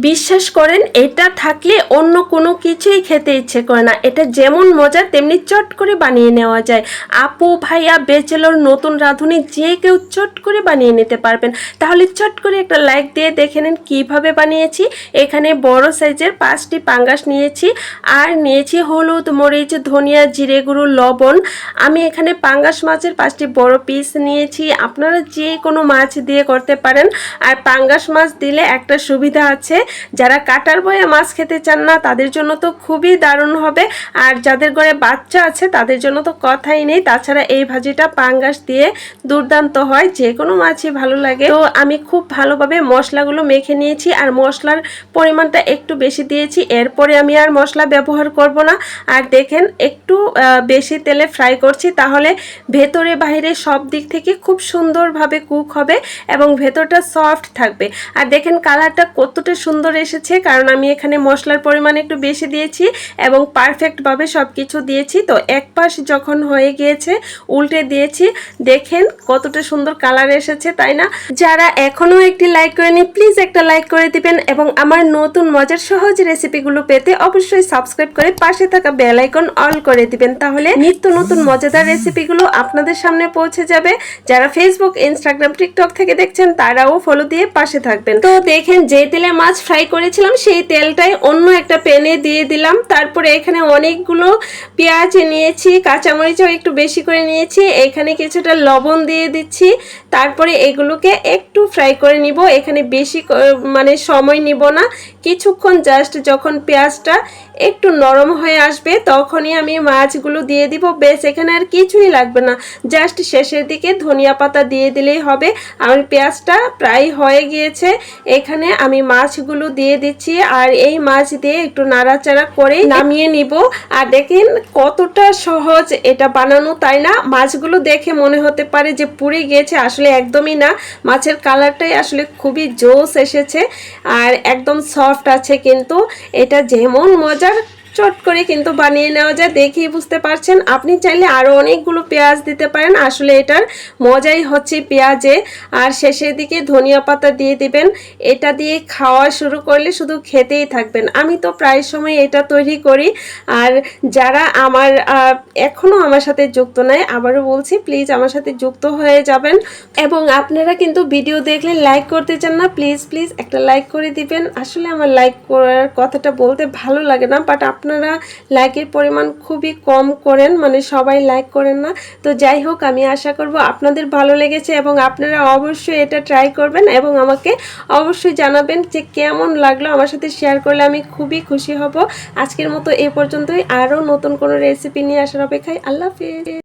বিশ্বাস করেন, এটা থাকলে অন্য কোনো কিছুই খেতে ইচ্ছে করে না। এটা যেমন মজা, তেমনি চট করে বানিয়ে নেওয়া যায়। আপু, ভাইয়া বেচেলর নতুন রাঁধুনি, যে কেউ চট করে বানিয়ে নিতে পারবেন। তাহলে চট করে একটা লাইক দিয়ে দেখে নেন কীভাবে বানিয়েছি। এখানে বড় সাইজের পাঁচটি পাঙ্গাস নিয়েছি। আর নিয়েছি হলুদ, মরিচ, ধনিয়া, জিরে গুঁড়ো, লবণ। আমি এখানে পাঙ্গাস মাছের পাঁচটি বড় পিস নিয়েছি। আপনারা যে কোনো মাছ দিয়ে করতে পারেন। আর পাঙ্গাস মাছ দিলে একটা সুবিধা আছে। যারা কাটার বয়ে মাছ খেতে চান না, তাদের জন্য তো খুবই দারুণ হবে। আর যাদের ঘরে বাচ্চা আছে, তাদের জন্য তো কথাই নেই। তাছাড়া এই ভাজিটা পাঙ্গাস দিয়ে দুর্দান্ত হয়, যে কোনো মাছই ভালো লাগে। তো আমি খুব ভালোভাবে মশলাগুলো মেখে নিয়েছি, আর মশলার পরিমাণটা একটু বেশি দিয়েছি। এরপরে আমি আর মশলা ব্যবহার করব না। আর দেখেন, একটু বেশি তেলে ফ্রাই করছি, তাহলে ভেতরে বাইরে সব দিক থেকে খুব সুন্দরভাবে কুক হবে এবং ভেতরটা সফট থাকবে। আর দেখেন, কালারটা কতটা সুন্দর এসেছে, কারণ আমি এখানে মশলার পরিমাণ একটু বেশি দিয়েছি এবং পারফেক্টভাবে সব কিছু দিয়েছি। তো এক পাশ যখন হয়ে গিয়েছে, উল্টে দিয়েছি। দেখেন কতটা সুন্দর কালার এসেছে, তাই না? যারা এখনও একটি লাইক করেনি প্লিজ একটা লাইক করে দিবেন এবং আমার নতুন মজার সহজ রেসিপিগুলো পেতে অবশ্যই সাবস্ক্রাইব করে পাশে থাকা বেল আইকন অল করে দিবেন। তাহলে নিত্য নতুন মজাদার রেসিপিগুলো আপনাদের সামনে পৌঁছে যাবে। যারা ফেসবুক ইনস্টাগ্রাম টিকটক থেকে দেখছেন, তারাও ফলো দিয়ে পাশে থাকবেন। তো দেখেন যে তেলে মাছ ফ্রাই করেছিলাম, সেই তেলটাই অন্য একটা প্যানে দিয়ে দিলাম। তারপরে এখানে অনেকগুলো পেঁয়াজ নিয়েছি, কাঁচামরিচও একটু বেশি করে নিয়েছি। এখানে কিছুটা লবণ দিয়ে দিচ্ছি। তারপরে এগুলোকে একটু ফ্রাই করে নিব। এখানে বেশি মানে সময় নিব না। কিছুক্ষণ জাস্ট যখন পেঁয়াজটা একটু নরম হয়ে আসবে, তখনই আমি মাছগুলো দিয়ে দিব। বেশ এখানে আর কিছুই লাগবে না। জাস্ট শেষের দিকে ধনিয়া পাতা দিয়ে দিলেই হবে। আমার পেঁয়াজটা প্রায় হয়ে গিয়েছে। এখানে আমি মাছগুলো দিয়ে দিচ্ছি আর এই মাছ দিয়ে একটু নাড়াচাড়া করে নামিয়ে নিব। আর দেখেন কতটা সহজ এটা বানানো, তাই না? মাছগুলো দেখে মনে হতে পারে যে পুড়ে গিয়েছে, আসলে একদমই না। মাছের কালারটাই আসলে খুবই জোস এসেছে। আর একদম সফট আছে কিন্তু। এটা যেমন মজার চট করে কিন্তু বানিয়ে নেওয়া যায়, দেখেই বুঝতে পারছেন। আপনি চাইলে আরও অনেকগুলো পেঁয়াজ দিতে পারেন। আসলে এটার মজাই হচ্ছে পেঁয়াজে। আর শেষের দিকে ধনিয়া পাতা দিয়ে দিবেন। এটা দিয়ে খাওয়া শুরু করলে শুধু খেতেই থাকবেন। আমি তো প্রায় সময় এটা তৈরি করি। আর যারা আমার এখনও আমার সাথে যুক্ত নাই, আবারও বলছি, প্লিজ আমার সাথে যুক্ত হয়ে যাবেন। এবং আপনারা কিন্তু ভিডিও দেখলে লাইক করতে চান না, প্লিজ প্লিজ একটা লাইক করে দিবেন। আসলে আমার লাইক করার কথাটা বলতে ভালো লাগে না, বাট আপনারা লাইকের পরিমাণ খুবই কম করেন মানে সবাই লাইক করেন না। তো যাই হোক, আমি আশা করব আপনাদের ভালো লেগেছে এবং আপনারা অবশ্যই এটা ট্রাই করবেন এবং আমাকে অবশ্যই জানাবেন যে কেমন লাগল আমার সাথে শেয়ার করলে আমি খুবই খুশি হব। আজকের মতো এ পর্যন্তই। আরও নতুন কোনো রেসিপি নিয়ে আসার অপেক্ষায় আল্লাহ হাফিজ।